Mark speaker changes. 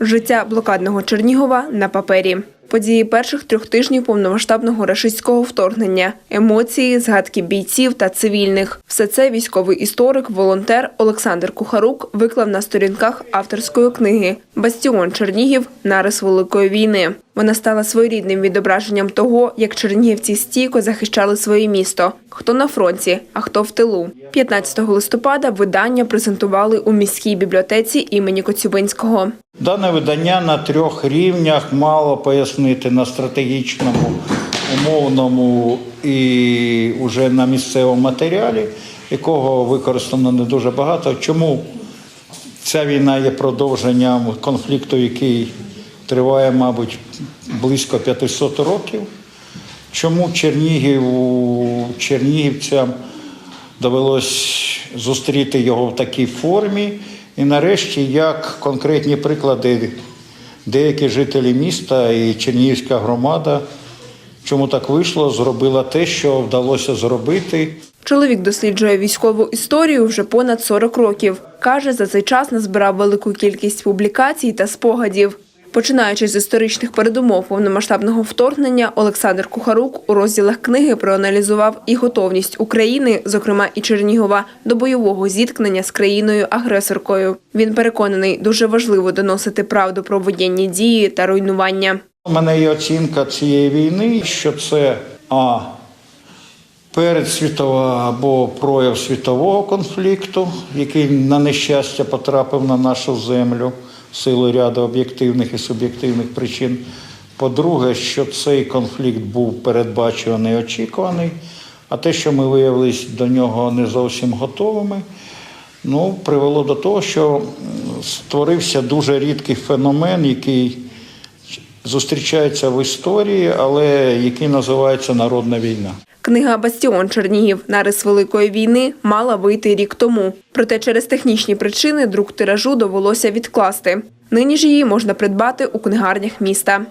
Speaker 1: Життя блокадного Чернігова на папері. Події перших трьох тижнів повномасштабного рашистського вторгнення, емоції, згадки бійців та цивільних. Все це військовий історик, волонтер Олександр Кухарук виклав на сторінках авторської книги Бастіон Чернігів. Нарис великої війни. Вона стала своєрідним відображенням того, як чернігівці стійко захищали своє місто. Хто на фронті, а хто в тилу. 15 листопада видання презентували у міській бібліотеці імені Коцюбинського.
Speaker 2: Дане видання на трьох рівнях мало пояснити на стратегічному, умовному і вже на місцевому матеріалі, якого використано не дуже багато. Чому ця війна є продовженням конфлікту, який триває, мабуть, близько 500 років? Чому Чернігів, чернігівцям довелось зустріти його в такій формі? І нарешті, як конкретні приклади, деякі жителі міста і Чернігівська громада, чому так вийшло, зробила те, що вдалося зробити.
Speaker 1: Чоловік досліджує військову історію вже понад 40 років. Каже, за цей час назбирав велику кількість публікацій та спогадів. Починаючи з історичних передумов повномасштабного вторгнення, Олександр Кухарук у розділах книги проаналізував і готовність України, зокрема і Чернігова, до бойового зіткнення з країною-агресоркою. Він переконаний, дуже важливо доносити правду про воєнні дії та руйнування.
Speaker 2: У мене є оцінка цієї війни, що це а передсвітова або прояв світового конфлікту, який на нещастя потрапив на нашу землю силу ряду об'єктивних і суб'єктивних причин. По-друге, що цей конфлікт був передбачуваний очікуваний, а те, що ми виявилися до нього не зовсім готовими, ну, привело до того, що створився дуже рідкий феномен, який зустрічається в історії, але який називається народна війна.
Speaker 1: Книга Бастіон Чернігів Нарис великої війни мала вийти рік тому. Проте через технічні причини друк тиражу довелося відкласти. Нині ж її можна придбати у книгарнях міста.